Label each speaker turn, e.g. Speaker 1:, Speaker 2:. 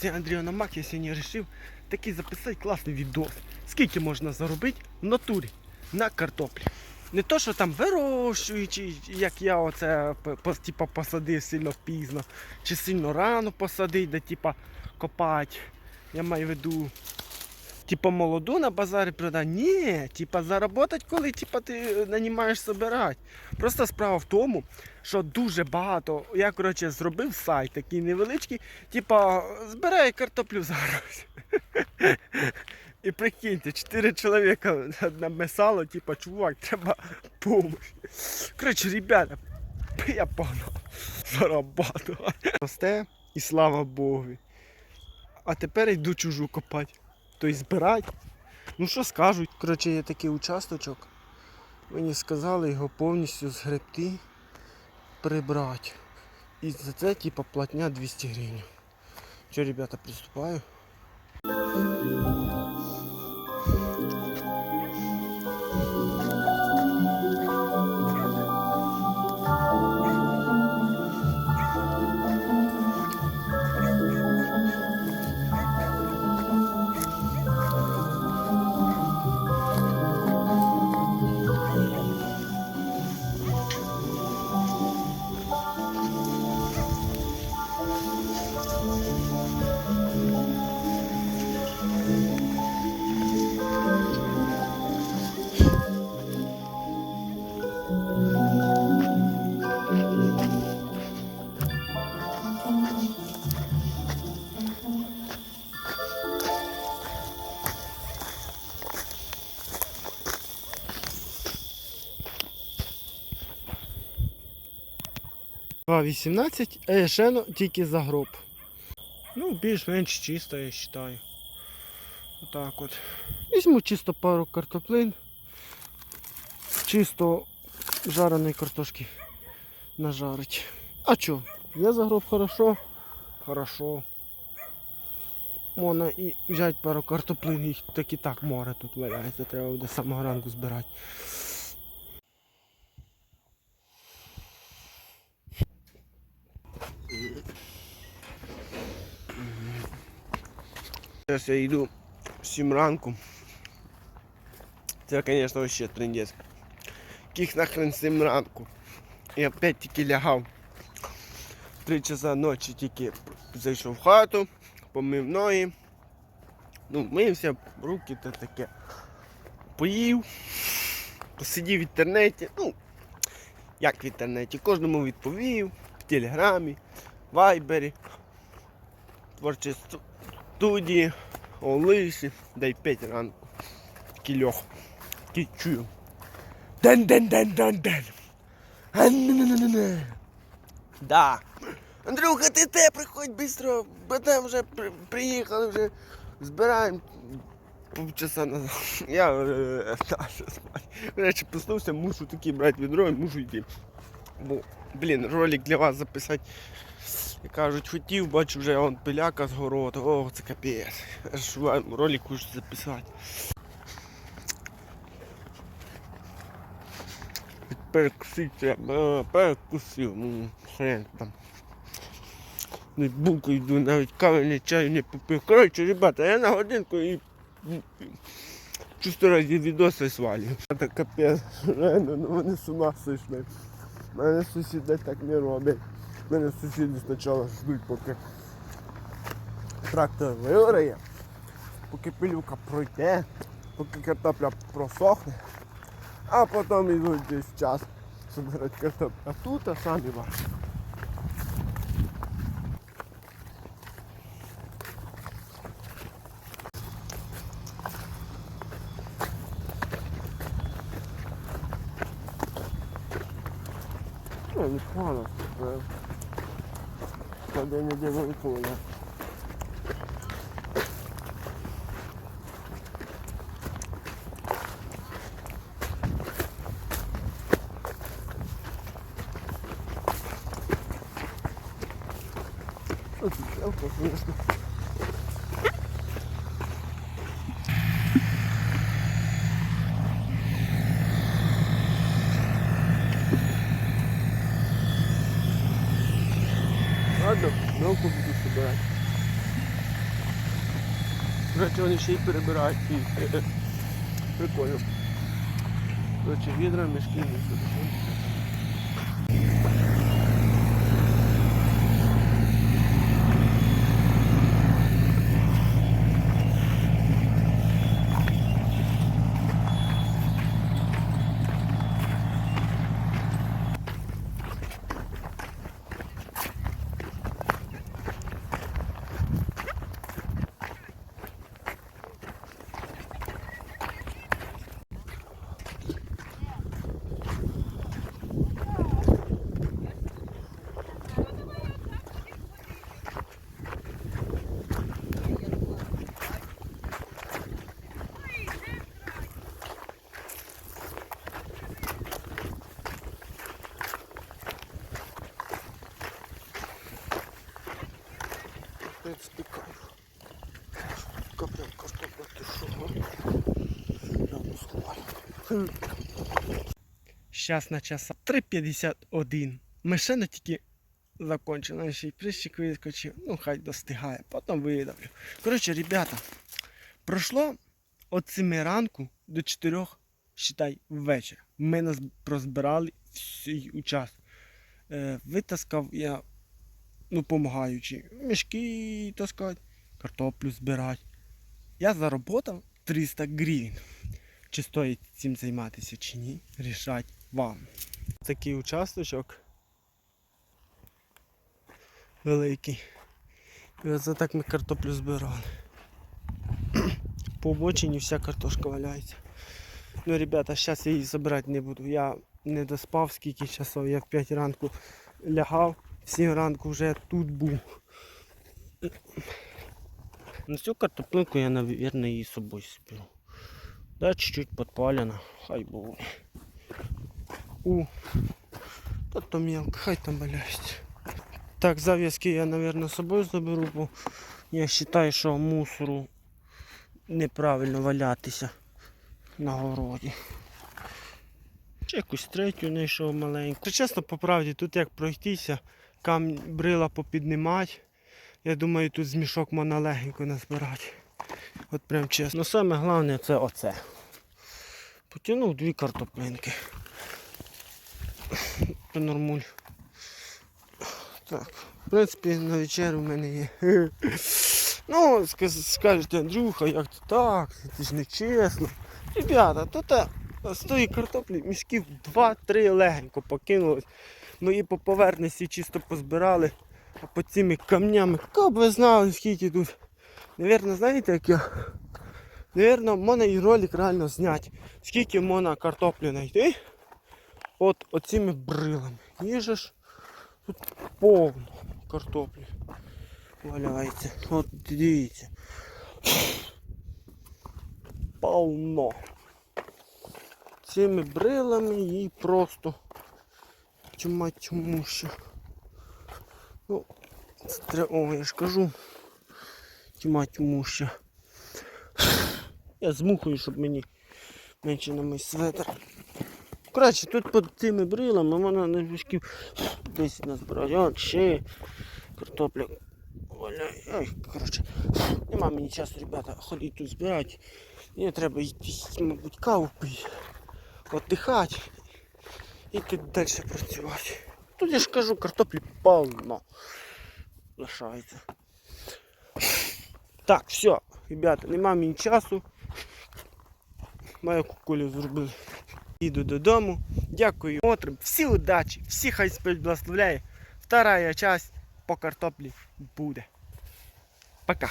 Speaker 1: Це Андрій Мак, я сьогодні вирішив такий записати класний відос. Скільки можна заробити в натурі на картоплі. Не то, що там вирощуючи, як я оце типа, посадив сильно пізно, чи сильно рано посадив, де типа копати. Я маю в виду, типа молоду на базарі продати. Ні, типа заработати, коли типа, ти нанімаєш собирати. Просто справа в тому, що дуже багато. Я коротше зробив сайт такий невеличкий, типа збирай картоплю зараз. І прикиньте, чотири чоловіка написало, типа, чувак, треба допомога. Коротше, ребята, я погнав зарабатувати. Росте і слава Богу. А тепер йду чужу копати. Тобто збирати. Ну що скажуть? Коротше, є такий участочок. Мені сказали його повністю гребти прибрати. І за це типа платня 200 гривень. Що, ребята, приступаю. Два 18, а ще ну, тільки за гроб. Ну, більш-менш чисто, я вважаю. Отак от. Візьму чисто пару картоплин. Чисто жареної картошки нажарить. А чо? Я за гроб хорошо? Хорошо. Можна і взяти пару картоплин, їх так і так море тут валяється, треба буде самого ранку збирати. Зараз я йду в 7 ранку. Це, звісно, ще трендець. Ких нахрен 7 ранку. І опять тільки лягав. Три часа ночі тільки зайшов в хату, помив ноги. Ну, мився, руки та таке. Поїв, посидів в інтернеті. Ну, як в інтернеті, кожному відповів, в телеграмі, вайбері, творчі сту- студії, олиші, дай 5 ранку. Кільох. Такий чую. ден ден ден ден ден Да. Андрюха, ти те приходь швидко, бо там вже при- приїхали, вже збираємо півчаса назад. Я е, та, спать. Речі, проснувся, мушу такі брати відро і мушу йти. Бо, блін, ролик для вас записати. Як кажуть, хотів, бачу вже он пиляка з городу. О, це капець. Аж вам ролик хочу записати. Перекусити, перекусив, ну, хрен там. Не булку йду, навіть кави, не чаю не попив. Коротше, ребята, я на годинку і м, чисто раді відоси свалю. Це капець, реально, ну вони з ума сишли. Мене сусіди так не роблять. Мене сусіди спочатку ждуть, поки трактор вигорає, поки пилюка пройде, поки картопля просохне, а потім йдуть десь час собирати картоплю. А тут а самі бачите. Ну, непогано. Cadê de vergonha? Eu tô com isso. Ладно, мелко буду собирать. Короче, вони ще й перебирають Прикольно. Короче, відра, мішки, не мішки. Щас на часа 3.51. Мишена тільки закончила. Ще й прищик вискочив. Ну, хай достигає. Потім видавлю. Коротше, ребята, пройшло от 7 ранку до 4, считай, ввечері. Ми нас прозбирали всій учас. Е, витаскав я ну, помагаючи, мішки таскати, картоплю збирати. Я заработав 300 гривень. Чи стоїть цим займатися чи ні, рішать вам. Такий участочок великий. І оце так ми картоплю збирали. По обочині вся картошка валяється. Ну, ребята, зараз я її забирати не буду. Я не доспав скільки часов, я в 5 ранку лягав, в 7 ранку вже тут був. На цю картоплинку я, наверное, її з собою зберу. Да, чуть-чуть подпалена, хай буде. У, та то мелко, хай там валяється. Так, зав'язки я, наверное, з собою заберу, бо я вважаю, що мусору неправильно валятися на городі. Чи якусь третю знайшов маленьку. Чесно, по правді, тут як пройтися, камінь брила попіднімати. Я думаю, тут з мішок можна легенько назбирати. От прям чесно. Ну саме головне це оце. Потягнув дві картоплинки. То нормуль. Так, в принципі, на вечерю в мене є. Ну, скажете, Андрюха, як це так? Це ж не чесно. Ребята, тут е, з тої картоплі мішків 2-3 легенько покинулось. Ми її по поверхності чисто позбирали, а по цими камнями, як ви знали, скільки тут. Навірно, знаєте, як я. Навірно, можна і ролик реально зняти. Скільки можна картоплі знайти. От оцими брилами. Їжа ж тут повно картоплі валяється. От дивіться. Повно. Цими брилами їй просто чума чому що. Ну, це треба, о, я ж кажу. Тьма тьму що. Я змухаю, щоб мені менше на мій светр. Коротше, тут під цими брилами вона на мішків 10 назбирає. От ще картопля. Ой, коротше, нема мені часу, ребята, ходити тут збирати. Мені треба йти, мабуть, каву пити, віддихати і йти далі працювати. Тут я ж кажу, картоплі повно лишається. Так, все, ребята, нема мені часу. Мою кукулю зробили. Іду додому. Дякую. Отрим. Всі удачі, всі хай спить благословляє. Вторая часть по картоплі буде. Пока.